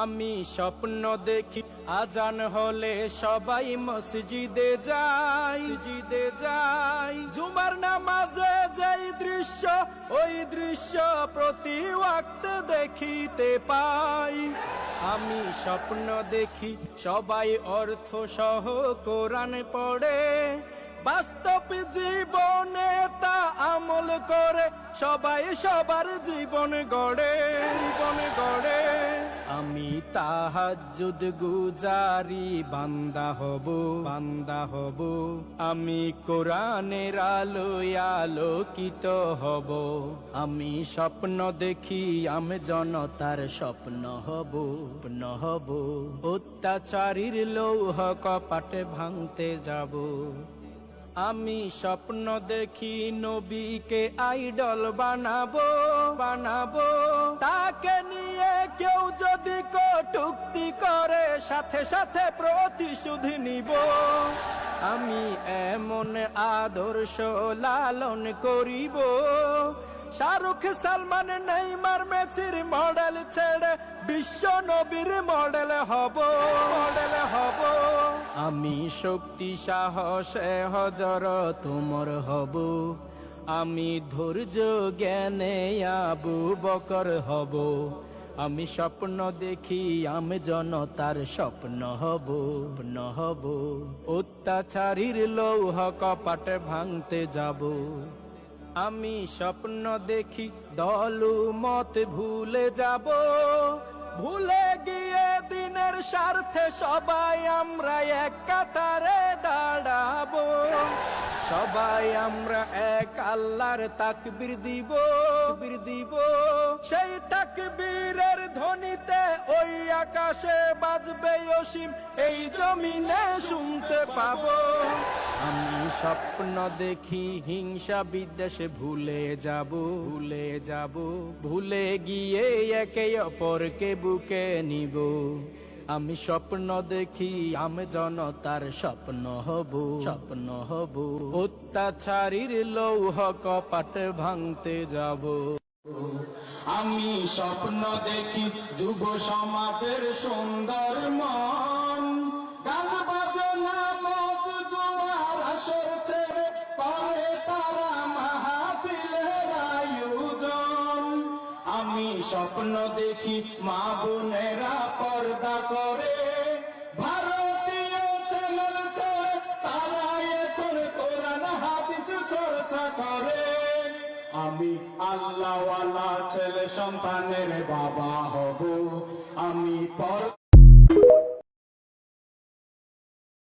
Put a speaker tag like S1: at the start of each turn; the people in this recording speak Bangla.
S1: আমি স্বপ্ন দেখি, আজান হলে সবাই মসজিদে যাই। মসজিদে যাই। জুমার নামাজে যেই দৃশ্য, ওই দৃশ্য প্রতি ওয়াক্ত দেখিতে পাই। আমি স্বপ্ন দেখি, সবাই অর্থ সহ কোরআন পড়ে। বাস্তব জীবনে তা আমল করে, সবাই সবার জীবন গড়ে। জীবন আমি তাহাজ্জুদ গুজারি, বান্দা হব বান্দা হব। আমি কোরআনের আলোয় আলোকিত হব। আমি স্বপ্ন দেখি, আমি জনতার স্বপ্ন হব স্বপ্ন হব। অত্যাচারীর লৌহ কপাটে ভাঙতে যাব। আমি স্বপ্ন দেখি, নবীকে আইডল বানাবো বানাবো। কটুক্তি করে, সাথে সাথে প্রতিশোধ নিব। আমি এমন আদর্শ লালন করিব। শাহরুখ সালমান, নেইমার, মেসির মডেল ছেড়ে বিশ্ব নবীর মডেল হব মডেল হব। আমি শক্তি সাহসে হজর তোমার হব। আমি ধৈর্য, জ্ঞানে আবু বকর হব। আমি স্বপ্ন দেখি, আমি জনতার স্বপ্ন হব হব। অত্যাচারীর লৌহ কপাট ভাঙতে যাব। আমি স্বপ্ন দেখি, দলু মত ভুলে যাব। ভুলে গিয়ে দিনের স্বার্থে সবাই আমরা এক কাতারে সবাই আমরা এক আল্লাহর তাকবীর দিব বীর দিব। সেই তাকবীরের ধ্বনিতে ওই আকাশে বাজবে অসীম, এই জমিনে শুনতে পাবো। আমি স্বপ্ন দেখি হিংসা বিদ্বেষে ভুলে যাব ভুলে যাব। ভুলে গিয়ে একে অপরকে বুকে নিব। আমি স্বপ্ন দেখি, আমি জনতার স্বপ্ন হব স্বপ্ন হব। অত্যাচারীর লৌহ কপাট ভাঙতে যাব।
S2: আমি স্বপ্ন দেখি, যুব সমাজের সুন্দর মন। স্বপ্ন দেখি মা বোনেরা পর্দা করে। আমি আল্লাহওয়ালা ছেলে সন্তানের বাবা হব। আমি পর